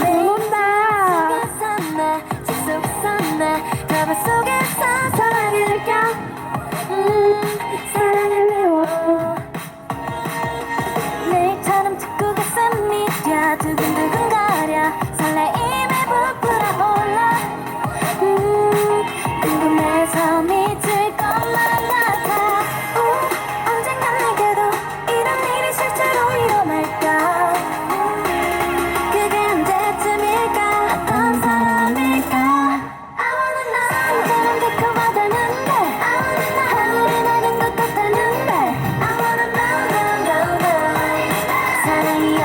Bunun 사랑이